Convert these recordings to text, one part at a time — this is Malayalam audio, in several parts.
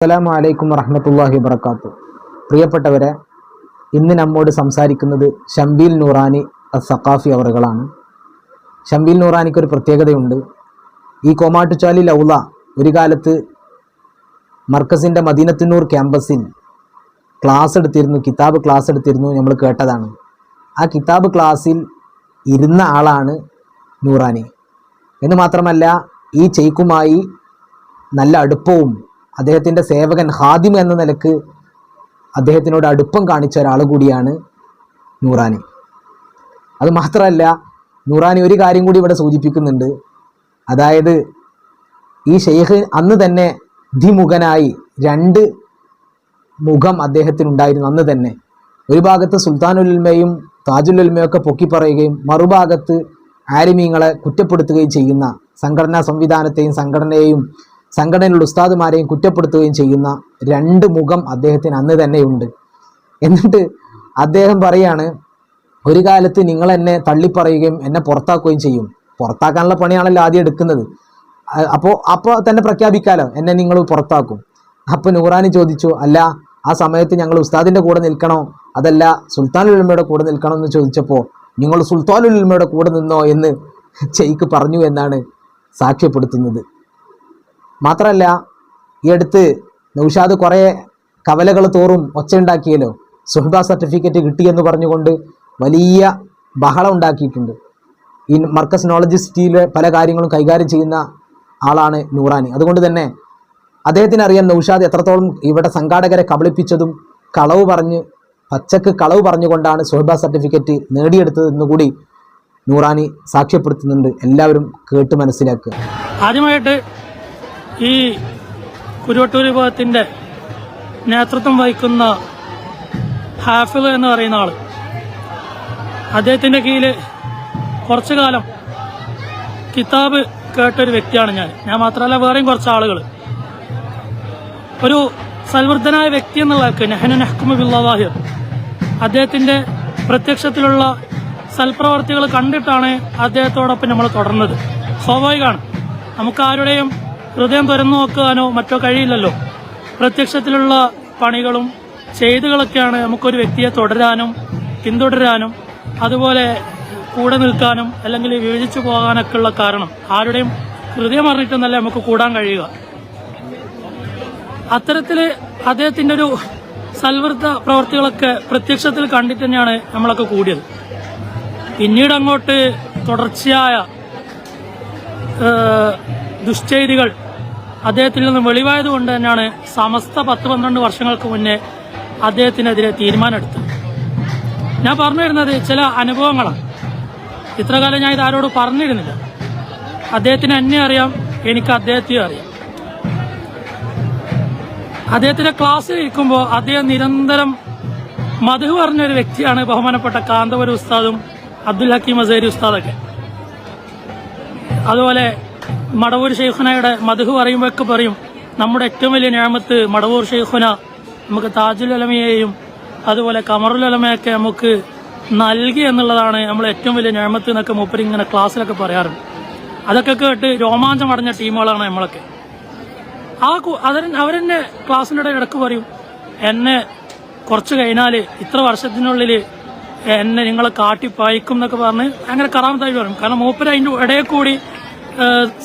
അസ്സലാമു അലൈക്കും വറഹമത്തല്ലാഹി വബർക്കാത്തു പ്രിയപ്പെട്ടവരെ ഇന്ന് നമ്മോട് സംസാരിക്കുന്നത് ഷംബീൽ നൂറാനി സഖാഫി അവറുകളാണ്. ഷംബീൽ നൂറാനിക്ക് ഒരു പ്രത്യേകതയുണ്ട്. ഈ കോമാട്ടുചാലി ലൗല ഒരു കാലത്ത് മർക്കസിന്റെ മദീനത്തിനൂർ ക്യാമ്പസിൽ ക്ലാസ് എടുത്തിരുന്നു കിതാബ് ക്ലാസ് എടുത്തിരുന്നു നമ്മൾ കേട്ടതാണ്. ആ കിതാബ് ക്ലാസ്സിൽ ഇരുന്ന ആളാണ് നൂറാനി. എന്ന് മാത്രമല്ല ഈ ചെയ്ക്കുമായി നല്ല അടുപ്പവും അദ്ദേഹത്തിന്റെ സേവകൻ ഹാദിം എന്ന നിലയ്ക്ക് അദ്ദേഹത്തിനോട് അടുപ്പം കാണിച്ച ഒരാൾ കൂടിയാണ് നൂറാനി. അത് മാത്രമല്ല നൂറാനി ഒരു കാര്യം കൂടി ഇവിടെ സൂചിപ്പിക്കുന്നുണ്ട്. അതായത് ഈ ഷെയ്ഖ് അന്ന് തന്നെ ദ്വിമുഖനായി രണ്ട് മുഖം അദ്ദേഹത്തിനുണ്ടായിരുന്നു അന്ന് തന്നെ. ഒരു ഭാഗത്ത് സുൽത്താനുലുൽമയും താജുലുൽമയൊക്കെ പൊക്കിപ്പറയുകയും മറുഭാഗത്ത് ആരിമീങ്ങളെ കുറ്റപ്പെടുത്തുകയും ചെയ്യുന്ന സംഘടനാ സംവിധാനത്തെയും സംഘടനയെയും സംഘടനയിലുള്ള ഉസ്താദുമാരെയും കുറ്റപ്പെടുത്തുകയും ചെയ്യുന്ന രണ്ട് മുഖം അദ്ദേഹത്തിന് അന്ന് തന്നെയുണ്ട് എന്നിട്ട് അദ്ദേഹം പറയാണ് ഒരു കാലത്ത് നിങ്ങൾ എന്നെ തള്ളിപ്പറയുകയും എന്നെ പുറത്താക്കുകയും ചെയ്യും. പുറത്താക്കാനുള്ള പണിയാണല്ലോ ആദ്യം എടുക്കുന്നത്. അപ്പോൾ അപ്പോൾ തന്നെ പ്രഖ്യാപിക്കാലോ? എന്നെ നിങ്ങൾ പുറത്താക്കും. അപ്പോൾ നൂറാനി ചോദിച്ചു അല്ല ആ സമയത്ത് ഞങ്ങൾ ഉസ്താദിന്റെ കൂടെ നിൽക്കണോ? അതല്ല സുൽത്താൻ ഉൽമയുടെ കൂടെ നിൽക്കണോ എന്ന് ചോദിച്ചപ്പോൾ നിങ്ങൾ സുൽത്താൻ ഉൽമയുടെ കൂടെ നിന്നോ? എന്ന് ചെയ്ക്ക് പറഞ്ഞു എന്നാണ് സാക്ഷ്യപ്പെടുത്തുന്നത്. മാത്രമല്ല ഈ അടുത്ത് നൗഷാദ് കുറേ കവലകൾ തോറും ഒച്ചയുണ്ടാക്കിയല്ലോ സുഹബ സർട്ടിഫിക്കറ്റ് കിട്ടിയെന്ന് പറഞ്ഞുകൊണ്ട് വലിയ ബഹളം ഉണ്ടാക്കിയിട്ടുണ്ട്. ഈ മർക്കസ് നോളജ് സിറ്റിയിലെ പല കാര്യങ്ങളും കൈകാര്യം ചെയ്യുന്ന ആളാണ് നൂറാനി. അതുകൊണ്ട് തന്നെ അദ്ദേഹത്തിന് അറിയാം നൗഷാദ് എത്രത്തോളം ഇവിടെ സംഘാടകരെ കബളിപ്പിച്ചതും കളവ് പറഞ്ഞ് പച്ചക്ക് കളവ് പറഞ്ഞുകൊണ്ടാണ് സുഹബ സർട്ടിഫിക്കറ്റ് നേടിയെടുത്തതെന്ന് കൂടി നൂറാനി സാക്ഷ്യപ്പെടുത്തുന്നുണ്ട്. എല്ലാവരും കേട്ട് മനസ്സിലാക്കുക. ആദ്യമായിട്ട് ഈ കുരുവട്ടൂർ വിഭാഗത്തിന്റെ നേതൃത്വം വഹിക്കുന്ന ഹാഫിൾ എന്ന് പറയുന്ന ആൾ അദ്ദേഹത്തിന്റെ കീഴിൽ കുറച്ചു കാലം കിതാബ് കേട്ടൊരു വ്യക്തിയാണ് ഞാൻ. ഞാൻ മാത്രമല്ല വേറെയും കുറച്ച് ആളുകൾ ഒരു സൽവൃദ്ധനായ വ്യക്തി എന്നുള്ളവർക്ക് നെഹനു നെഹ്കുമ ബില്ലാഹിർ അദ്ദേഹത്തിന്റെ പ്രത്യക്ഷത്തിലുള്ള സൽപ്രവർത്തികൾ കണ്ടിട്ടാണ് അദ്ദേഹത്തോടൊപ്പം നമ്മൾ തുടർന്നത്. സ്വാഭാവികമാണ് നമുക്ക് ആരുടെയും ഹൃദയം തുറന്നു നോക്കാനോ മറ്റോ കഴിയില്ലല്ലോ. പ്രത്യക്ഷത്തിലുള്ള പണികളും ചെയ്തുകളൊക്കെയാണ് നമുക്കൊരു വ്യക്തിയെ തുടരാനും പിന്തുടരാനും അതുപോലെ കൂടെ നിൽക്കാനും അല്ലെങ്കിൽ വിഭജിച്ചു പോകാനൊക്കെ ഉള്ള കാരണം. ആരുടെയും ഹൃദയം അറിഞ്ഞിട്ടൊന്നല്ല നമുക്ക് കൂടാൻ കഴിയുക. അത്തരത്തിൽ അദ്ദേഹത്തിന്റെ ഒരു സൽവൃത്ത പ്രവർത്തികളൊക്കെ പ്രത്യക്ഷത്തിൽ കണ്ടിട്ട് തന്നെയാണ് നമ്മളൊക്കെ കൂടിയത്. പിന്നീട് അങ്ങോട്ട് തുടർച്ചയായ ഏഹ്, ദുശ്ചെയ്തികൾ അദ്ദേഹത്തിൽ നിന്ന് വെളിവായത് കൊണ്ട് തന്നെയാണ് സമസ്ത പത്ത് പന്ത്രണ്ട് വർഷങ്ങൾക്ക് മുന്നേ അദ്ദേഹത്തിനെതിരെ തീരുമാനമെടുത്തത്. ഞാൻ പറഞ്ഞു വരുന്നത് ചില അനുഭവങ്ങളാണ്. ഇത്രകാലം ഞാൻ ഇത് ആരോട് പറഞ്ഞിരുന്നില്ല. അദ്ദേഹത്തിന് എന്നെ അറിയാം എനിക്ക് അദ്ദേഹത്തെയും അറിയാം. അദ്ദേഹത്തിന്റെ ക്ലാസ്സിൽ ഇരിക്കുമ്പോൾ അദ്ദേഹം നിരന്തരം മധു പറഞ്ഞൊരു വ്യക്തിയാണ് ബഹുമാനപ്പെട്ട കാന്തപുര ഉസ്താദും അബ്ദുൽ ഹക്കീം അസേരി ഉസ്താദൊക്കെ. അതുപോലെ മടവൂർ ഷെയ്ഖുനയുടെ മധു പറയുമ്പോഴൊക്കെ പറയും നമ്മുടെ ഏറ്റവും വലിയ ഞാമത്ത് മടവൂർ ഷെയ്ഖുന. നമുക്ക് താജുൽ അലമയെയും അതുപോലെ കമറുൽ അലമയൊക്കെ നമുക്ക് നൽകി എന്നുള്ളതാണ് നമ്മൾ ഏറ്റവും വലിയ ഞാമത്ത് എന്നൊക്കെ മൂപ്പര് ഇങ്ങനെ ക്ലാസ്സിലൊക്കെ പറയാറുണ്ട്. അതൊക്കെ കേട്ട് രോമാഞ്ചം അടഞ്ഞ ടീമുകളാണ് നമ്മളൊക്കെ. ആ അതിന് അവരെന്നെ ക്ലാസ്സിനിടെ ഇടയ്ക്ക് പറയും എന്നെ കുറച്ച് കഴിഞ്ഞാൽ ഇത്ര വർഷത്തിനുള്ളിൽ എന്നെ നിങ്ങളെ കാട്ടിപ്പായിക്കും എന്നൊക്കെ പറഞ്ഞ് അങ്ങനെ കറാമത്തായി പറയും. കാരണം മൂപ്പര് അതിന്റെ ഇടയിൽ കൂടി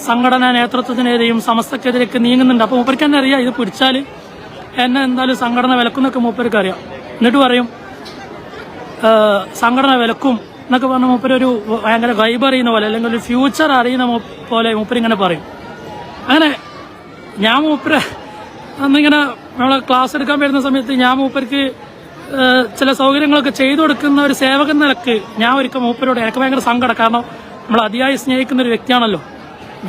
സംഘടനാ നേതൃത്വത്തിനെതിരെയും സമസ്തക്കെതിരെയൊക്കെ നീങ്ങുന്നുണ്ട്. അപ്പോൾ മൂപ്പർക്ക് തന്നെ അറിയാം. ഇത് പിടിച്ചാൽ എന്നെ എന്തായാലും സംഘടന വിലക്കുന്നൊക്കെ മൂപ്പർക്ക് അറിയാം. എന്നിട്ട് പറയും സംഘടന വിലക്കും എന്നൊക്കെ പറഞ്ഞ മൂപ്പരൊരു ഭയങ്കര വൈബ് അറിയുന്ന പോലെ അല്ലെങ്കിൽ ഒരു ഫ്യൂച്ചർ അറിയുന്ന പോലെ മൂപ്പർ ഇങ്ങനെ പറയും. അങ്ങനെ ഞാൻ മൂപ്പര് അന്നിങ്ങനെ നമ്മളെ ക്ലാസ് എടുക്കാൻ വരുന്ന സമയത്ത് ഞാൻ മൂപ്പർക്ക് ചില സൗകര്യങ്ങളൊക്കെ ചെയ്തു കൊടുക്കുന്ന ഒരു സേവകൻ നിലയ്ക്ക് ഞാൻ ഒരിക്കൽ മൂപ്പരോട് എനിക്ക് ഭയങ്കര സങ്കടം. കാരണം നമ്മൾ അതിയായി സ്നേഹിക്കുന്ന ഒരു വ്യക്തിയാണല്ലോ.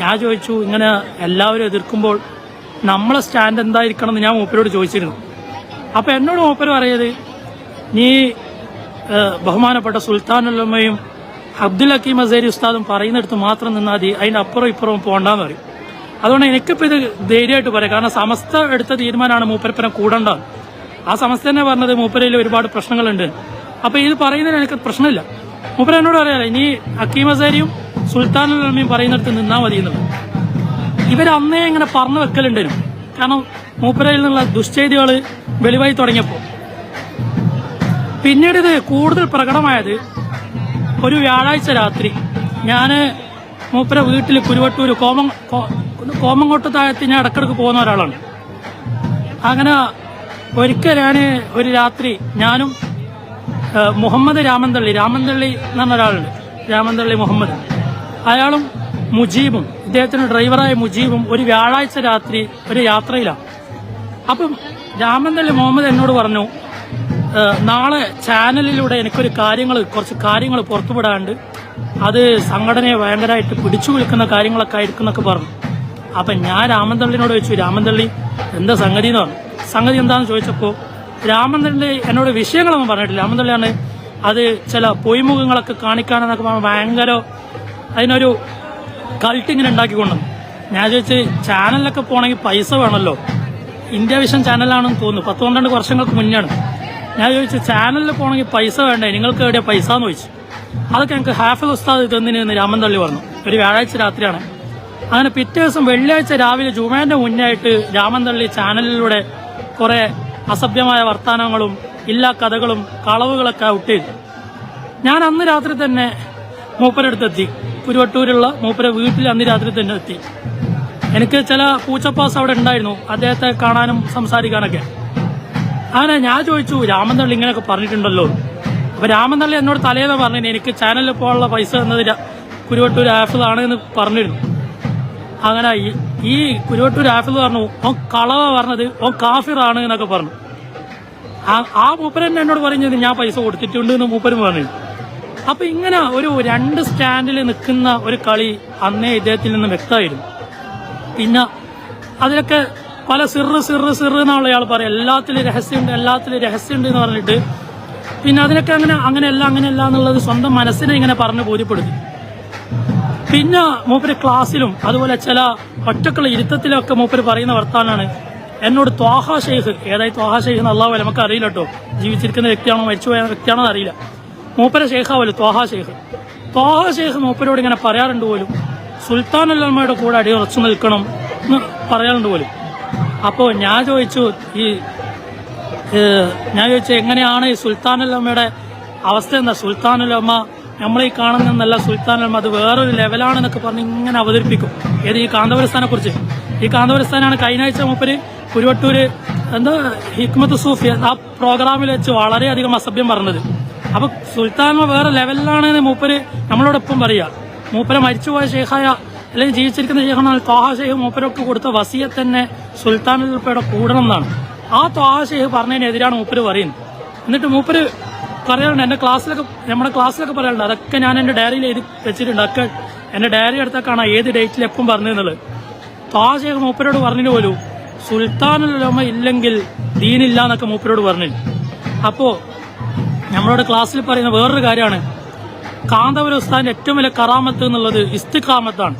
ഞാൻ ചോദിച്ചു ഇങ്ങനെ എല്ലാവരും എതിർക്കുമ്പോൾ നമ്മളെ സ്റ്റാൻഡ് എന്തായിരിക്കണം എന്ന് ഞാൻ മൂപ്പരോട് ചോദിച്ചിരുന്നു. അപ്പൊ എന്നോട് മൂപ്പർ പറയത് നീ ബഹുമാനപ്പെട്ട സുൽത്താനുല്ലമ്മയും അബ്ദുൽ ഹക്കീം അസേരി ഉസ്താദും പറയുന്നിടത്ത് മാത്രം നിന്നാൽ മതി അതിന്റെ അപ്പുറം ഇപ്പുറവും പോകണ്ടെന്ന് പറയും. അതുകൊണ്ട് എനിക്കിപ്പോൾ ഇത് ധൈര്യമായിട്ട് പറയാം കാരണം സമസ്ത എടുത്ത തീരുമാനമാണ് മൂപ്പരപ്പനെ കൂടേണ്ടത്. ആ സമസ്ത തന്നെ പറഞ്ഞത് മൂപ്പരയിൽ ഒരുപാട് പ്രശ്നങ്ങളുണ്ട്. അപ്പൊ ഇത് പറയുന്നതിന് എനിക്ക് പ്രശ്നമില്ല. മൂപ്പര എന്നോട് പറയാല്ലേ ഇനി ഹക്കീം അസേരിയും സുൽത്താനുല്ലമ്മയും പറയുന്നിടത്ത് നിന്നാൽ മതി എന്നുള്ളത് ഇവരന്നേ ഇങ്ങനെ പറഞ്ഞു വെക്കലുണ്ടായിരുന്നു. കാരണം മൂപ്പരയിൽ നിന്നുള്ള ദുശ്ചേതികൾ വെളിവായി തുടങ്ങിയപ്പോൾ പിന്നീട് ഇത് കൂടുതൽ പ്രകടമായത് ഒരു വ്യാഴാഴ്ച രാത്രി ഞാൻ മൂപ്പര വീട്ടിൽ കുരുവട്ടൂർ കോമം കോ- കോമങ്കോട്ട് താഴത്ത് ഞാൻ ഇടക്കിടക്ക് പോകുന്ന ഒരാളാണ്. അങ്ങനെ ഒരിക്കൽ ഞാൻ ഒരു രാത്രി ഞാനും മുഹമ്മദ് രാമന്തള്ളി രാമന്തള്ളി എന്ന് പറഞ്ഞ ഒരാളുണ്ട് രാമന്തള്ളി മുഹമ്മദ്. അയാളും മുജീബും ഇദ്ദേഹത്തിന് ഡ്രൈവറായ മുജീബും ഒരു വ്യാഴാഴ്ച രാത്രി ഒരു യാത്രയിലാണ്. അപ്പം രാമന്തള്ളി മുഹമ്മദ് എന്നോട് പറഞ്ഞു നാളെ ചാനലിലൂടെ എനിക്കൊരു കാര്യങ്ങൾ കുറച്ച് കാര്യങ്ങൾ പുറത്തുവിടാണ്ട് അത് സംഘടനയെ ഭയങ്കരമായിട്ട് പിടിച്ചു വിളിക്കുന്ന കാര്യങ്ങളൊക്കെ ആയിരിക്കും എന്നൊക്കെ പറഞ്ഞു. അപ്പം ഞാൻ രാമന്തള്ളിനോട് ചോദിച്ചു രാമന്തള്ളി എന്താ സംഗതി എന്ന് പറഞ്ഞു. സംഗതി എന്താണെന്ന് ചോദിച്ചപ്പോൾ രാമന്തള്ളി എന്നോട് വിഷയങ്ങളൊന്നും പറഞ്ഞിട്ടില്ല. രാമന്തള്ളിയാണ് അത് ചില പൊയ്മുഖങ്ങളൊക്കെ കാണിക്കാനെന്നൊക്കെ ഭയങ്കര അതിനൊരു കൾട്ട് ഇങ്ങനെ ഉണ്ടാക്കിക്കൊണ്ടു. ഞാൻ ചോദിച്ച് ചാനലിലൊക്കെ പോകണമെങ്കിൽ പൈസ വേണമല്ലോ. ഇന്ത്യ വിഷൻ ചാനലാണെന്ന് തോന്നുന്നു. പത്ത് പന്ത്രണ്ട് വർഷങ്ങൾക്ക് മുന്നെയാണ്. ഞാൻ ചോദിച്ചു ചാനലിൽ പോകണമെങ്കിൽ പൈസ വേണ്ടേ? നിങ്ങൾക്ക് എവിടെയാ പൈസ എന്ന് ചോദിച്ചു. അതൊക്കെ ഞങ്ങൾക്ക് ഹാഫ് ഉസ്താദ് തന്നിന് എന്ന് തള്ളി പറഞ്ഞു. ഒരു വ്യാഴാഴ്ച രാത്രിയാണ്. അങ്ങനെ പിറ്റേ ദിവസം വെള്ളിയാഴ്ച രാവിലെ ജുമേന്റെ മുന്നായിട്ട് തള്ളി ചാനലിലൂടെ കുറെ അസഭ്യമായ വർത്തമാനങ്ങളും ഇല്ലാ കഥകളും കളവുകളൊക്കെ ഔട്ട് ഞാൻ അന്ന് രാത്രി തന്നെ മൂപ്പരടുത്തെത്തി. കുരുവട്ടൂരുള്ള മൂപ്പരെ വീട്ടിൽ അന്ന് രാത്രി തന്നെ എത്തി. എനിക്ക് ചില പൂച്ചപ്പാസ് അവിടെ ഉണ്ടായിരുന്നു. അദ്ദേഹത്തെ കാണാനും സംസാരിക്കാനൊക്കെ. അങ്ങനെ ഞാൻ ചോദിച്ചു രാമന്തള്ളി ഇങ്ങനെയൊക്കെ പറഞ്ഞിട്ടുണ്ടല്ലോ? അപ്പൊ രാമന്തള്ളി എന്നോട് തലേന്ന് പറഞ്ഞു എനിക്ക് ചാനലിൽ പോകാനുള്ള പൈസ എന്നത് കുരുവട്ടൂർ ആഫിലാണ് എന്ന് പറഞ്ഞിരുന്നു. അങ്ങനെ ഈ- കുരുവട്ടൂർ ആഫിൽ പറഞ്ഞു ഓ കളവ പറഞ്ഞത് ഓ കാഫിറാണ് എന്നൊക്കെ പറഞ്ഞു. ആ- ആ മൂപ്പരൻ എന്നോട് പറഞ്ഞത് ഞാൻ പൈസ കൊടുത്തിട്ടുണ്ട് എന്ന് മൂപ്പരും പറഞ്ഞു അപ്പൊ ഇങ്ങനെ ഒരു രണ്ട് സ്റ്റാൻഡിൽ നിൽക്കുന്ന ഒരു കളി അന്നേ ഇദ്ദേഹത്തിൽ നിന്ന് വ്യക്തമായിരുന്നു. പിന്നെ അതിലൊക്കെ പല സിറ് സിറ് സിറ് എന്നുള്ള ഇയാൾ പറയും എല്ലാത്തിലും രഹസ്യമുണ്ട് എല്ലാത്തിലും രഹസ്യമുണ്ട് എന്ന് പറഞ്ഞിട്ട് പിന്നെ അതിനൊക്കെ അങ്ങനെ അങ്ങനെയല്ല അങ്ങനെയല്ല എന്നുള്ളത് സ്വന്തം മനസ്സിനെ ഇങ്ങനെ പറഞ്ഞ് ബോധ്യപ്പെടുത്തി. പിന്നെ മൂപ്പര് ക്ലാസ്സിലും അതുപോലെ ചില ഒറ്റക്കുള്ള ഇരുത്തത്തിലൊക്കെ മൂപ്പര് പറയുന്ന വർത്താനാണ്. എന്നോട് ത്വാഹ ഷെയ്ഖ് ഏതായി ത്വാഹ ഷെയ്ഖ് എന്ന് അള്ളാഹു നമുക്ക് അറിയില്ല കേട്ടോ. ജീവിച്ചിരിക്കുന്ന വ്യക്തിയാണോ മരിച്ചുപോയ വ്യക്തിയാണോ അറിയില്ല. മൂപ്പര ഷെയ്ഖാവല്ലോ ത്വാഹ ഷെയ്ഖ് ത്വാഹ ഷെയ്ഖ് മൂപ്പരോട് ഇങ്ങനെ പറയാറുണ്ട് പോലും സുൽത്താൻ അല്ലമ്മയുടെ കൂടെ അടിയുറച്ചു നിൽക്കണം എന്ന് പറയാറുണ്ട് പോലും. അപ്പോൾ ഞാൻ ചോദിച്ചു ഈ ഞാൻ ചോദിച്ചു എങ്ങനെയാണ് ഈ സുൽത്താൻ അല്ലമ്മയുടെ അവസ്ഥ എന്താ? സുൽത്താൻ അല്ലമ്മ നമ്മളീ ഈ സുൽത്താൻ അല്ലമ്മ അത് വേറൊരു ലെവലാണെന്നൊക്കെ പറഞ്ഞ് ഇങ്ങനെ അവതരിപ്പിക്കും. ഏത് ഈ കാന്തപുരസ്ഥാനെ കുറിച്ച് ഈ കാന്തപുരസ്ഥാനാണ് കഴിഞ്ഞ ആഴ്ച മൂപ്പര് കുരുവട്ടൂര് എന്താ ഹിക്മത്ത് സൂഫി ആ പ്രോഗ്രാമിൽ വെച്ച് വളരെയധികം അസഭ്യം പറഞ്ഞത്. അപ്പൊ സുൽത്താനോ വേറെ ലെവലിലാണ് മൂപ്പര് നമ്മളോടൊപ്പം പറയാ. മൂപ്പരെ മരിച്ചുപോയ ഷെയ്ഖായ അല്ലെങ്കിൽ ജീവിച്ചിരിക്കുന്ന ഷെയ്ഖാണ് ത്വാഹ ഷെയ്ഖ് മൂപ്പരൊക്കെ കൊടുത്ത വസിയെ തന്നെ സുൽത്താനുലപ്പയുടെ കൂടണം എന്നാണ്. ആ ത്വാഹ ഷെയ്ഖ് പറഞ്ഞതിനെതിരാണ് മൂപ്പര് പറയുന്നത്. എന്നിട്ട് മൂപ്പര് പറയാറുണ്ട് എന്റെ ക്ലാസ്സിലൊക്കെ നമ്മുടെ ക്ലാസ്സിലൊക്കെ പറയാറുണ്ട് അതൊക്കെ ഞാൻ എന്റെ ഡയറിയിൽ എഴുതി വെച്ചിട്ടുണ്ട് അതൊക്കെ എന്റെ ഡയറി എടുത്താൽ ഏത് ഡേറ്റിൽ എപ്പം പറഞ്ഞെന്നുള്ളത് ത്വാഹ ഷെയ്ഖ് മൂപ്പരോട് പറഞ്ഞിട്ട് പോലും സുൽത്താനുലമ ഇല്ലെങ്കിൽ ദീനില്ല എന്നൊക്കെ മൂപ്പരോട് പറഞ്ഞു അപ്പോ നമ്മളോട് ക്ലാസ്സിൽ പറയുന്ന വേറൊരു കാര്യമാണ്. കാന്തപുര ഉസ്താദിന്റെ ഏറ്റവും വലിയ കറാമത്ത് എന്നുള്ളത് ഇസ്തിഖാമത്താണ്.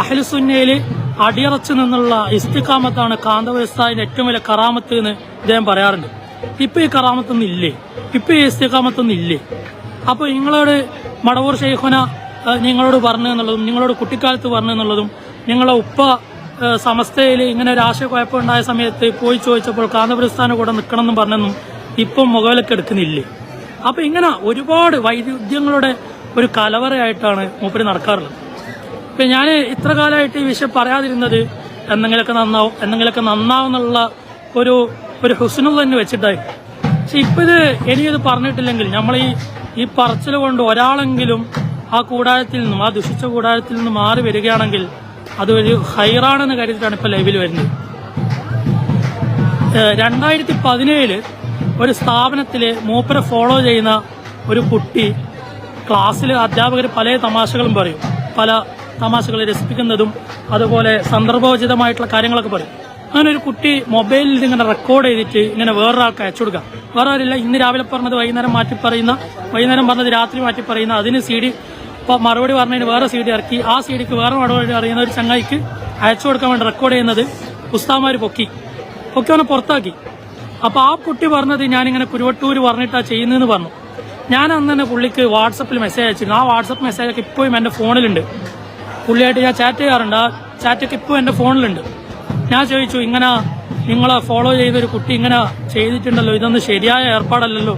അഹ്ലുസുന്നയിൽ അടിയറച്ചു നിന്നുള്ള ഇസ്തിഖാമത്താണ് കാന്തപുര ഉസ്താദിന്റെ ഏറ്റവും വലിയ കറാമത്ത് എന്ന് ഇദ്ദേഹം പറയാറുണ്ട്. ഇപ്പൊ ഈ കറാമത്തൊന്നും ഇല്ലേ? ഇപ്പൊ ഈ ഇസ്തിഖാമത്തൊന്നും ഇല്ലേ? അപ്പൊ നിങ്ങളോട് മടവൂർ ഷെയ്ഖുന നിങ്ങളോട് പറഞ്ഞു എന്നുള്ളതും നിങ്ങളോട് കുട്ടിക്കാലത്ത് പറഞ്ഞു എന്നുള്ളതും നിങ്ങളെ ഉപ്പ സമസ്തയിൽ ഇങ്ങനെ ഒരു ആശയക്കുഴപ്പമുണ്ടായ സമയത്ത് പോയി ചോദിച്ചപ്പോൾ കാന്തപുരസ്ഥാനം കൂടെ നിൽക്കണം എന്നും പറഞ്ഞെന്നും ഇപ്പം മുകളിലേക്ക് എടുക്കുന്നില്ലേ? അപ്പൊ ഇങ്ങനെ ഒരുപാട് വൈരുദ്ധ്യങ്ങളുടെ ഒരു കലവറയായിട്ടാണ് മൂപ്പര് നടക്കാറുള്ളത്. ഇപ്പൊ ഞാൻ ഇത്ര കാലമായിട്ട് ഈ വിഷയം പറയാതിരുന്നത് എന്തെങ്കിലുമൊക്കെ നന്നാവും എന്തെങ്കിലുമൊക്കെ നന്നാവും എന്നുള്ള ഒരു ഒരു ഹുസ്നു തന്നെ വെച്ചിട്ടായി. പക്ഷെ ഇപ്പൊ ഇത് ഇനിയത് പറഞ്ഞിട്ടില്ലെങ്കിൽ നമ്മൾ ഈ ഈ പറച്ചിൽ കൊണ്ട് ഒരാളെങ്കിലും ആ കൂടാരത്തിൽ നിന്നും ആ ദുഷിച്ച കൂടാരത്തിൽ നിന്ന് മാറി വരികയാണെങ്കിൽ അതൊരു ഹൈറാണെന്ന് കരുതിയിട്ടാണ് ഇപ്പൊ ലൈവിൽ വരുന്നത്. രണ്ടായിരത്തി പതിനേഴിൽ ഒരു സ്ഥാപനത്തിൽ മൂപ്പരെ ഫോളോ ചെയ്യുന്ന ഒരു കുട്ടി ക്ലാസ്സിൽ അധ്യാപകർ പല തമാശകളും പറയും. പല തമാശകൾ രസിപ്പിക്കുന്നതും അതുപോലെ സന്ദർഭോചിതമായിട്ടുള്ള കാര്യങ്ങളൊക്കെ പറയും. അങ്ങനെ ഒരു കുട്ടി മൊബൈലിൽ ഇങ്ങനെ റെക്കോർഡ് ചെയ്തിട്ട് ഇങ്ങനെ വേറൊരാൾക്ക് അയച്ചു കൊടുക്കാം. വേറെ ആരില്ല ഇന്ന് രാവിലെ പറഞ്ഞത് വൈകുന്നേരം മാറ്റി പറയുന്ന വൈകുന്നേരം പറഞ്ഞത് രാത്രി മാറ്റി പറയുന്ന അതിന് സി ഡി ഇപ്പോൾ മറുപടി പറഞ്ഞതിന് വേറെ സി ഡി ഇറക്കി. ആ സി ഡിക്ക് വേറെ മറുപടി അറിയുന്ന ഒരു ചങ്ങായിക്ക് അയച്ചു കൊടുക്കാൻ വേണ്ടി റെക്കോർഡ് ചെയ്യുന്നത് പുസ്താമാർ പൊക്കി. പൊക്കി അവനെ പുറത്താക്കി. അപ്പൊ ആ കുട്ടി പറഞ്ഞത് ഞാനിങ്ങനെ കുരുവട്ടൂര് പറഞ്ഞിട്ടാ ചെയ്യുന്നതെന്ന് പറഞ്ഞു. ഞാൻ അന്ന് തന്നെ പുള്ളിക്ക് വാട്സപ്പിൽ മെസ്സേജ് അയച്ചിരുന്നു. ആ വാട്സപ്പ് മെസ്സേജ് ഒക്കെ ഇപ്പോഴും എന്റെ ഫോണിലുണ്ട്. പുള്ളിയായിട്ട് ഞാൻ ചാറ്റ് ചെയ്യാറുണ്ട്. ആ ചാറ്റൊക്കെ ഇപ്പോഴും എന്റെ ഫോണിലുണ്ട്. ഞാൻ ചോദിച്ചു ഇങ്ങനെ നിങ്ങളെ ഫോളോ ചെയ്തൊരു കുട്ടി ഇങ്ങനെ ചെയ്തിട്ടുണ്ടല്ലോ? ഇതൊന്നും ശരിയായ ഏർപ്പാടല്ലല്ലോ?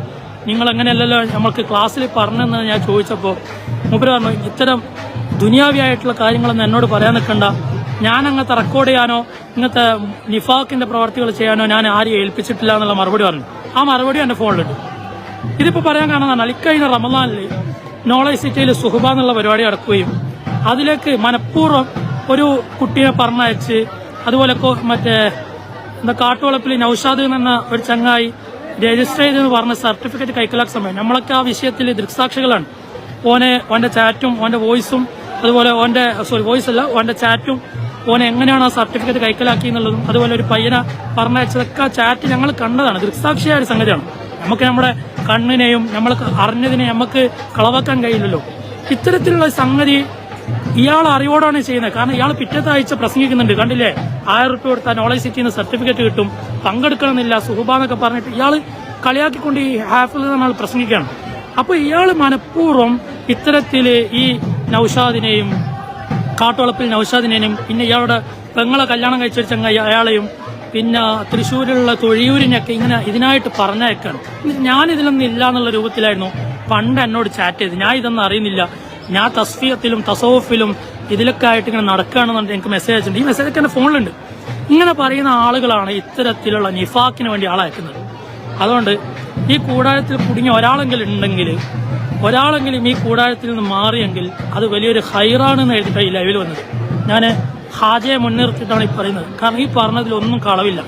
നിങ്ങൾ എങ്ങനെയല്ലല്ലോ നമ്മൾക്ക് ക്ലാസ്സിൽ പറഞ്ഞെന്ന് ഞാൻ ചോദിച്ചപ്പോൾ മൂപ്പര് പറഞ്ഞു ഇത്തരം ദുനിയാവിയായിട്ടുള്ള കാര്യങ്ങളൊന്നും എന്നോട് പറയാൻ നിൽക്കണ്ട. ഞാൻ അങ്ങനത്തെ റെക്കോർഡ് ചെയ്യാനോ ഇങ്ങനത്തെ നിഫാക്കിന്റെ പ്രവർത്തികൾ ചെയ്യാനോ ഞാൻ ആരെയും ഏൽപ്പിച്ചിട്ടില്ല എന്നുള്ള മറുപടി പറഞ്ഞു. ആ മറുപടി എന്റെ ഫോണിലുണ്ട് ഇതിപ്പോ പറയാൻ കാരണം ഇക്കഴിഞ്ഞ റമദാനിൽ നോളജ് സിറ്റിയിൽ സുഹബ എന്നുള്ള പരിപാടി നടക്കുകയും അതിലേക്ക് മനഃപൂർവം ഒരു കുട്ടിയെ പറഞ്ഞയച്ച് അതുപോലെ മറ്റേ എന്താ കാട്ടുവളപ്പിൽ നൌഷാദ് എന്ന ഒരു ചങ്ങായി രജിസ്റ്റർ ചെയ്തെന്ന് പറഞ്ഞ സർട്ടിഫിക്കറ്റ് കൈക്കലാക്കുന്ന സമയം. നമ്മളൊക്കെ ആ വിഷയത്തിൽ ദൃക്സാക്ഷികളാണ്. ഓനെ ഓന്റെ ചാറ്റും ഓന്റെ വോയിസും അതുപോലെ ഓന്റെ സോറി വോയിസ് അല്ല ഓന്റെ ചാറ്റും ഓനെ എങ്ങനെയാണ് ആ സർട്ടിഫിക്കറ്റ് കൈക്കലാക്കി എന്നുള്ളതും അതുപോലെ ഒരു പയ്യന പറഞ്ഞയച്ചതൊക്കെ ആ ചാറ്റ് ഞങ്ങൾ കണ്ടതാണ്. ദൃക്സാക്ഷിയായ ഒരു സംഗതിയാണ്. നമുക്ക് നമ്മുടെ കണ്ണിനെയും നമ്മൾ അറിഞ്ഞതിനെ നമുക്ക് കളവാക്കാൻ കഴിയില്ലല്ലോ. ഇത്തരത്തിലുള്ള സംഗതി ഇയാൾ അറിവോടാണ് ചെയ്യുന്നത്. കാരണം ഇയാൾ പിറ്റത്തെ ആഴ്ച പ്രസംഗിക്കുന്നുണ്ട്. കണ്ടില്ലേ? ആയിരം റുപ്യ കൊടുത്താൽ നോളജ് സിറ്റിന്ന് സർട്ടിഫിക്കറ്റ് കിട്ടും. പങ്കെടുക്കണമെന്നില്ല സുഹബ എന്നൊക്കെ പറഞ്ഞിട്ട് ഇയാൾ കളിയാക്കിക്കൊണ്ട് ഈ ഹാഫിൽ നമ്മൾ പ്രസംഗിക്കുകയാണ്. അപ്പൊ ഇയാൾ മനഃപൂർവം ഇത്തരത്തിൽ ഈ നൌഷാദിനെയും കാട്ടുവളപ്പിൽ നൌഷാദിനെയും പിന്നെ ഇയാളുടെ പെങ്ങളെ കല്യാണം കഴിച്ച വെച്ച അയാളെയും പിന്നെ തൃശ്ശൂരിലുള്ള തൊഴിയൂരിനെയൊക്കെ ഇങ്ങനെ ഇതിനായിട്ട് പറഞ്ഞേക്കാണ് ഞാൻ ഇതിലൊന്നും ഇല്ല എന്നുള്ള രൂപത്തിലായിരുന്നു പണ്ട് എന്നോട് ചാറ്റ് ചെയ്ത് ഞാൻ ഇതൊന്നും അറിയുന്നില്ല. ഞാൻ തസ്ഫിയത്തിലും തസോഫിലും ഇതിലൊക്കെ ആയിട്ട് ഇങ്ങനെ നടക്കുകയാണെന്നുണ്ടെങ്കിൽ എനിക്ക് മെസ്സേജ് അയച്ചിട്ടുണ്ട്. ഈ മെസ്സേജ് എന്റെ ഫോണിലുണ്ട്. ഇങ്ങനെ പറയുന്ന ആളുകളാണ് ഇത്തരത്തിലുള്ള നിഫാക്കിന് വേണ്ടി ആളയക്കുന്നത്. അതുകൊണ്ട് ഈ കൂടാരത്തിൽ കുടുങ്ങിയ ഒരാളെങ്കിലും ഉണ്ടെങ്കിൽ ഒരാളെങ്കിലും ഈ കൂടാരത്തിൽ നിന്ന് മാറിയെങ്കിൽ അത് വലിയൊരു ഹൈറാണെന്ന് എഴുതിയിട്ട് ഈ ലൈവിൽ വന്നത്. ഞാൻ ഹാജയെ മുൻനിർത്തിയിട്ടാണ് ഈ പറയുന്നത്. കാരണം ഈ പറഞ്ഞതിലൊന്നും കളവില്ല.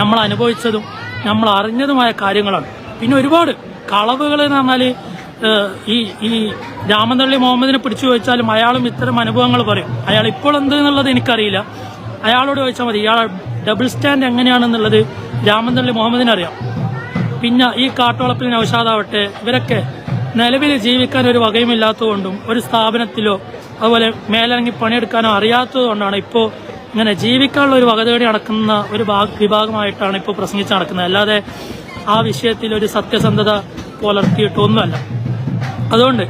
നമ്മൾ അനുഭവിച്ചതും നമ്മൾ അറിഞ്ഞതുമായ കാര്യങ്ങളാണ്. പിന്നെ ഒരുപാട് കളവുകൾ എന്ന് പറഞ്ഞാൽ ഈ ഈ രാമന്തള്ളി മുഹമ്മദിനെ പിടിച്ചു ചോദിച്ചാലും അയാളും ഇത്തരം അനുഭവങ്ങൾ പറയും. അയാൾ ഇപ്പോൾ എന്ത് എന്നുള്ളത് എനിക്കറിയില്ല. അയാളോട് ചോദിച്ചാൽ മതി ഇയാൾ ഡബിൾ സ്റ്റാൻഡ് എങ്ങനെയാണെന്നുള്ളത് രാമന്തള്ളി മുഹമ്മദിന് അറിയാം പിന്നെ ഈ കാട്ടുവളപ്പിൽ നൗഷാദാവട്ടെ ഇവരൊക്കെ നിലവിൽ ജീവിക്കാൻ ഒരു വകയുമില്ലാത്തതുകൊണ്ടും ഒരു സ്ഥാപനത്തിലോ അതുപോലെ മേലിറങ്ങി പണിയെടുക്കാനോ അറിയാത്തത് കൊണ്ടാണ് ഇപ്പോൾ ഇങ്ങനെ ജീവിക്കാനുള്ള ഒരു വകതേടി നടക്കുന്ന ഒരു ഭാഗ- വിഭാഗമായിട്ടാണ് ഇപ്പോൾ പ്രസംഗിച്ച് നടക്കുന്നത്. അല്ലാതെ ആ വിഷയത്തിൽ ഒരു സത്യസന്ധത പുലർത്തിയിട്ടൊന്നുമല്ല അതുകൊണ്ട്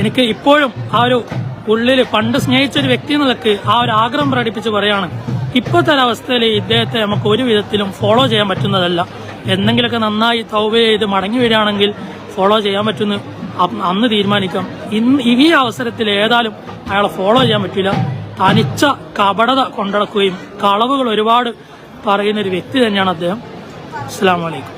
എനിക്ക് ഇപ്പോഴും ആ ഒരു ഉള്ളിൽ പണ്ട് സ്നേഹിച്ച ഒരു വ്യക്തി എന്നുള്ളക്ക് ആ ഒരു ആഗ്രഹം പ്രകടിപ്പിച്ച് പറയാണ് ഇപ്പോഴത്തെ ഒരവസ്ഥയിൽ ഇദ്ദേഹത്തെ നമുക്ക് ഒരു വിധത്തിലും ഫോളോ ചെയ്യാൻ പറ്റുന്നതല്ല. എന്തെങ്കിലുമൊക്കെ നന്നായി തൗബ ചെയ്ത് മടങ്ങി വരികയാണെങ്കിൽ ഫോളോ ചെയ്യാൻ പറ്റുന്ന അന്ന് തീരുമാനിക്കാം. ഇന്ന് ഈ അവസരത്തിൽ ഏതായാലും അയാളെ ഫോളോ ചെയ്യാൻ പറ്റില്ല. തനിച്ച കപടത കൊണ്ടടക്കുകയും കളവുകൾ ഒരുപാട് പറയുന്ന ഒരു വ്യക്തി തന്നെയാണ് അദ്ദേഹം. അസ്സാം വലൈക്കും